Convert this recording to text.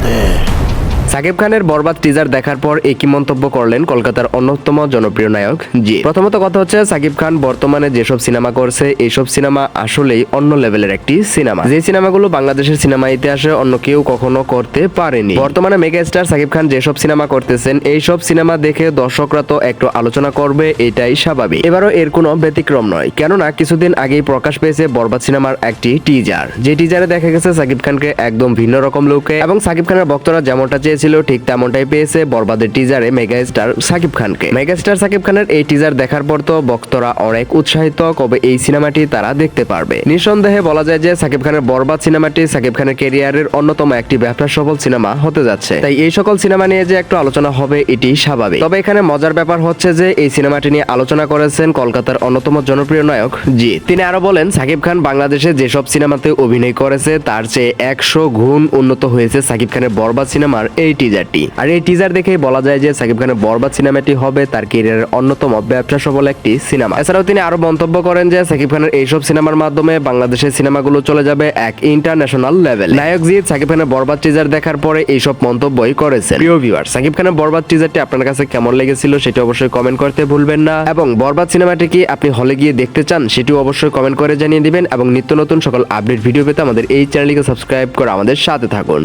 건데 সাকিব খানের বরবাদ টিজার দেখার পর একই মন্তব্য করলেন কলকাতার অন্যতম জনপ্রিয় নায়ক জি। প্রথমত কথা হচ্ছে, সাকিব খান বর্তমানে যেসব সিনেমা করছে এইসব সিনেমা আসলেই অন্য লেভেলের একটি সিনেমা। যে সিনেমাগুলো বাংলাদেশের সিনেমা ইতিহাসে অন্য কেউ কখনো করতে পারেনি। বর্তমানে মেগা স্টার সাকিব খান যেসব সিনেমা করতেছেন, এইসব সিনেমা দেখে দর্শকরা তো একটু আলোচনা করবে, এটাই স্বাভাবিক। এবারও এর কোনো ব্যতিক্রম নয়, কেননা কিছুদিন আগেই প্রকাশ পেয়েছে বরবাদ সিনেমার একটি টিজার যে টিজারে দেখা গেছে, সাকিব খানকে একদম ভিন্ন রকম লুকে এবং সাকিব খানের ভক্তরা যেমনটা চেয়েছিল ঠিক তেমনটাই পেয়েছে বরবাদের টিজারে মেগা স্টার সাকিব খানকে। মেগা স্টার সাকিব খানের এই টিজার দেখার পর তো ভক্তরা অনেক উৎসাহিত, কবে এই সিনেমাটি তারা দেখতে পারবে। নিঃসন্দেহে বলা যায় যে সাকিব খানের বরবাদ সিনেমাটি সাকিব খানের ক্যারিয়ারের অন্যতম একটি ব্যবসা সফল সিনেমা হতে যাচ্ছে। তাই এই সকল সিনেমা নিয়ে যে একটু আলোচনা হবে এটি স্বাভাবিক। তবে এখানে মজার ব্যাপার হচ্ছে যে এই সিনেমাটি নিয়ে আলোচনা করেছেন কলকাতার অন্যতম জনপ্রিয় নায়ক জি তিনি আরও বলেন, সাকিব খান বাংলাদেশে যেসব সিনেমাতে অভিনয় করেছে, তার চেয়ে একশো গুণ উন্নত হয়েছে সাকিব খানের বরবাদ সিনেমার এই টিজারটি আর এই টিজার দেখেই বলা যায় যে সাকিব খানের বরবাদ সিনেমাটি হবে তার ক্যারিয়ারের অন্যতম ব্যবসা সফল একটি সিনেমা। এছাড়াও তিনি আরও মন্তব্য করেন যে সাকিব খানের এইসব সিনেমার মাধ্যমে বাংলাদেশের সিনেমাগুলো চলে যাবে এক ইন্টারন্যাশনাল লেভেল নায়ক জিৎ সাকিব খানের বরবাদ টিজার দেখার পরে এইসব মন্তব্যই করেছেন। প্রিয় ভিউয়ার সাকিব খানের বরবাদ টিজারটি আপনার কাছে কেমন লেগেছিল সেটি অবশ্যই কমেন্ট করতে ভুলবেন না। এবং বরবাদ সিনেমাটি কি আপনি হলে গিয়ে দেখতে চান সেটিও অবশ্যই কমেন্ট করে জানিয়ে দিবেন। এবং নিত্য নতুন সকল আপডেট ভিডিও পেতে আমাদের এই চ্যানেলটিকে সাবস্ক্রাইব করে আমাদের সাথে থাকুন।